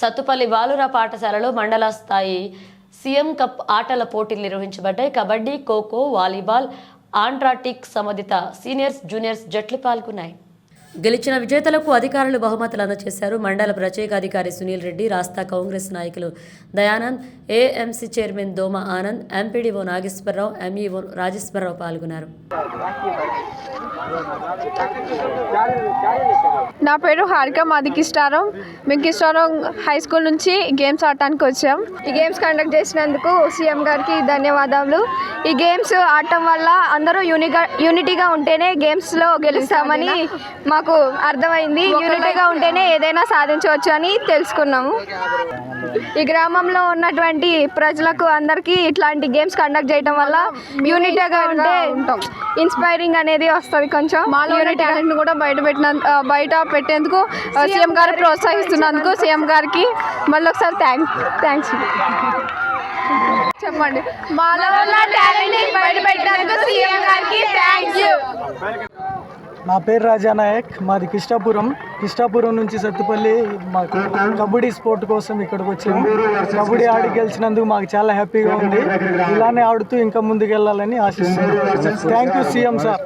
సత్తుపల్లి బాలుర పాఠశాలలో మండల స్థాయి సీఎం కప్ ఆటల పోటీలు నిర్వహించబడ్డాయి. కబడ్డీ ఖోఖో వాలీబాల్ ఆంట్రాటిక్ సంబంధిత సీనియర్స్ జూనియర్స్ జట్లు పాల్గొన్నాయి. గెలిచిన విజేతలకు అధికారులు బహుమతులు అందజేశారు. మండల ప్రత్యేక అధికారి సునీల్ రెడ్డి రాష్ట్ర కాంగ్రెస్ నాయకులు Dayanand AMC chairman Doma Anand MPDO Nageswararao MEO Rajeswararao పాల్గొన్నారు. నా పేరు హారిక మాది కిస్టారం మేము కిస్టారం హై స్కూల్ నుంచి గేమ్స్ ఆడటానికి వచ్చాం. ఈ గేమ్స్ కండక్ట్ చేసినందుకు సీఎం గారికి ధన్యవాదాలు. ఈ గేమ్స్ ఆడటం వల్ల అందరూ యూనిగా యూనిటీగా ఉంటేనే గేమ్స్లో గెలుస్తామని మాకు అర్థమైంది. యూనిటీగా ఉంటేనే ఏదైనా సాధించవచ్చు అని తెలుసుకున్నాము. ఈ గ్రామంలో ఉన్నటువంటి ప్రజలకు అందరికీ ఇట్లాంటి గేమ్స్ కండక్ట్ చేయడం వల్ల యూనిటీగా ఉంటే ఇన్స్పైరింగ్ అనేది వస్తుంది కొంచెం. మాలో టాలెంట్ కూడా బయట పెట్టిన బయట పెట్టేందుకు సీఎం గారు ప్రోత్సహిస్తున్నందుకు సీఎం గారికి మళ్ళీ ఒకసారి థ్యాంక్ థ్యాంక్స్ చెప్పండి. మాలో ఉన్న టాలెంట్ బయట పెట్టినందుకు సీఎం గారికి థ్యాంక్ యూ నా పేరు రాజా నాయక్ మాది కిష్టాపురం కిష్టాపురం నుంచి సత్తుపల్లి మాకు కబడ్డీ స్పోర్ట్ కోసం ఇక్కడికి వచ్చాము. కబడ్డీ ఆడి గెలిచినందుకు మాకు చాలా హ్యాపీగా ఉంది. ఇలానే ఆడుతూ ఇంకా ముందుకెళ్ళాలని ఆశిస్తున్నాను. Thank you CM sir.